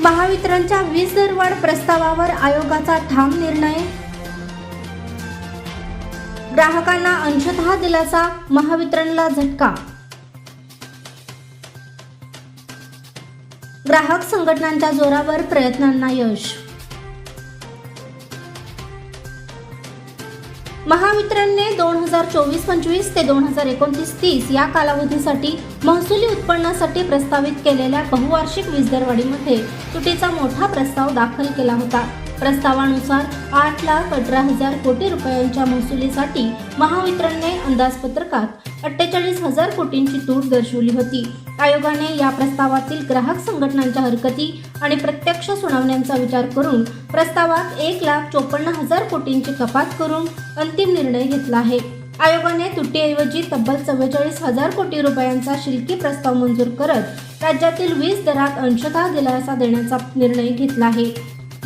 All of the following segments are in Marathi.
महावितरणच्या वीज दरवाढ प्रस्तावावर आयोगाचा ठाम निर्णय? ग्राहकांना अंशतः दिलासा महावितरणला झटका? ग्राहक संघटनांच्या जोरावर प्रयत्नांना यश? महावितरणने दोन हजार चोवीस पंचवीस ते दोन हजार एकोणतीस तीस या कालावधीसाठी महसुली उत्पन्नासाठी प्रस्तावित केलेल्या बहुवार्षिक वीज दरवाढीमध्ये तुटीचा मोठा प्रस्ताव दाखल केला होता. प्रस्तावानुसार आठ लाख अठरा हजार कोटी रुपयांच्या महसुलीसाठी महावितरणने अंदाजपत्रकात अठ्ठेचाळीस हजार कोटींची तूट दर्शवली होती. आयोगाने या प्रस्तावातील ग्राहक संघटनांच्या हरकती आणि प्रत्यक्ष सुनावण्यांचा विचार करून प्रस्तावात एक लाख चोपन्न हजार कोटींची कपात करून अंतिम निर्णय घेतला आहे. आयोगाने तुटीऐवजी तब्बल चव्वेचाळीस हजार कोटी रुपयांचा शिल्की प्रस्ताव मंजूर करत राज्यातील वीज दरात अंशतः दिलासा देण्याचा निर्णय घेतला आहे.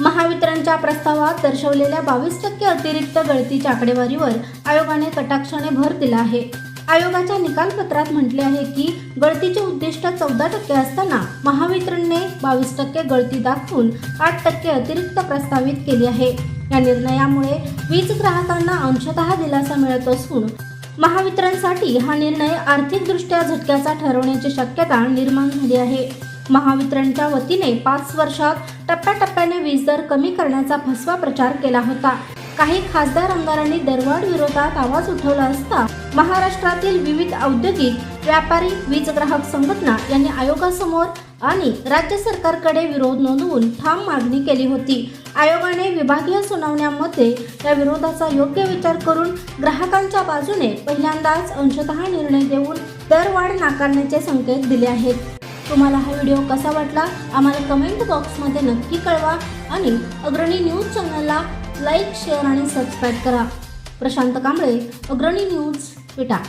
महावितरणच्या प्रस्तावात दर्शवलेल्या बावीस टक्के अतिरिक्त गळतीच्या आकडेवारीवर आयोगाने कटाक्षाने भर दिला आहे. आयोगाच्या निकालपत्रात म्हटले आहे की गळतीचे उद्दिष्ट चौदा टक्के असताना महावितरणने बावीस टक्के गळती दाखवून आठ टक्के अतिरिक्त प्रस्तावित केली आहे. या निर्णयामुळे वीज ग्राहकांना अंशतः दिलासा मिळत असून महावितरणसाठी हा निर्णय आर्थिकदृष्ट्या झटक्याचा ठरवण्याची शक्यता निर्माण झाली आहे. महावितरणच्या वतीने पाच वर्षात टप्प्याटप्प्याने वीज दर कमी करण्याचा फसवा प्रचार केला होता. काही खासदार आमदारांनी दरवाढ विरोधात आवाज उठवला असता महाराष्ट्रातील विविध औद्योगिक व्यापारी वीज ग्राहक संघटना यांनी आयोगासमोर आणि राज्य सरकारकडे विरोध नोंदवून ठाम मागणी केली होती. आयोगाने विभागीय सुनावण्यांमध्ये या विरोधाचा योग्य विचार करून ग्राहकांच्या बाजूने पहिल्यांदाच अंशतः निर्णय देऊन दरवाढ नाकारण्याचे संकेत दिले आहेत. तुम्हाला हा व्हिडिओ कसा वाटला? आम्हाला कमेंट बॉक्समध्ये नक्की कळवा आणि अग्रणी न्यूज चॅनलला लाईक शेअर आणि सबस्क्राईब करा. प्रशांत कांबळे अग्रणी न्यूज. 为啥